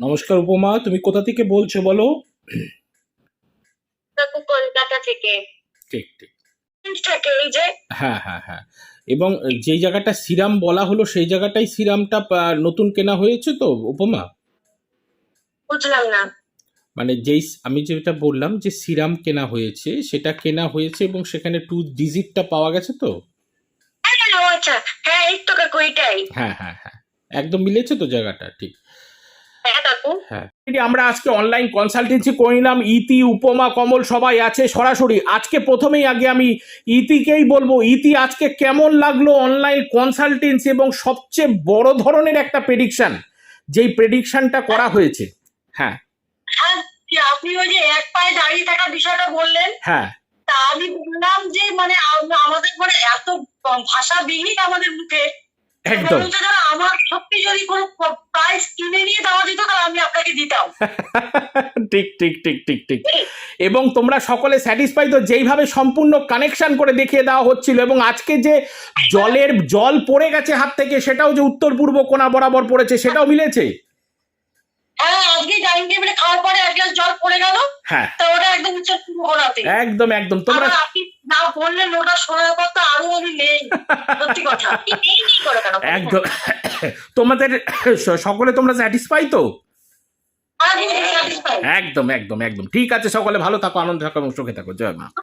নমস্কার উপমা তুমি কোথা থেকে বলছো বলো? কলকাতা থেকে। ঠিক ঠিক। হ্যাঁ হ্যাঁ হ্যাঁ। এবং যেই জায়গাটা সিরাম বলা হলো সেই জায়গাটাই সিরামটা নতুন কেনা হয়েছে তো উপমা? বুঝলাম না। মানে যেই আমি যেটা বললাম যে সিরাম কেনা হয়েছে সেটা কেনা হয়েছে এবং সেখানে টু ডিজিটটা পাওয়া গেছে তো? হ্যাঁ হ্যাঁ, আচ্ছা। হ্যাঁ হ্যাঁ হ্যাঁ হ্যাঁ। একদম মিলেছে তো জায়গাটা ঠিক। হ্যাঁ হ্যাঁ। আমরা আজকে অনলাইন কনসালটেন্সি করে নিলাম। ইতি উপমা কমল সবাই আছে সরাসরি। আজকে প্রথমেই আগে আমি ইতিকেই বলব। ইতি আজকে কেমন লাগল অনলাইন কনসালটেন্সি এবং সবচেয়ে বড় ধরনের একটা প্রেডিকশন যেই প্রেডিকশনটা করা হয়েছে। হ্যাঁ। হ্যাঁ আপনি ওই যে এক পায়ে দাঁড়িয়ে থাকার বিষয়টা বললেন হ্যাঁ। তা আমি বললাম যে মানে আমাদের মানে এত ভাষাবিহীন আমাদের মুখে। একদম। আমার সত্যি যদি কোনো প্রাইস কিনে নিয়ে দেওয়া যেত তাহলে আমি আপনাকে দিতাম। ঠিক ঠিক ঠিক ঠিক ঠিক। এবং তোমরা সকলে স্যাটিসফাই তো যেইভাবে সম্পূর্ণ কানেকশন করে দেখিয়ে দেওয়া হচ্ছিল এবং আজকে যে জলের জল পড়ে গেছে হাত থেকে সেটাও যে উত্তর পূর্ব কোনা বরাবর পড়েছে সেটাও মিলেছে? হ্যাঁ জল পড়ে গেল। হ্যাঁ। তা ওটা একদম একদম একদম। তোমরা আপনি না বললে লোটা শোনার কথা আরও আমি নেই। সত্যি কথা। নেই নেই করে কেন একদম। তোমাদের সকলে তোমরা স্যাটিসফাই তো? একদম একদম একদম। ঠিক আছে সকলে ভালো থাকো আনন্দ থাকো এবং সুখে থাকো। জয় মা।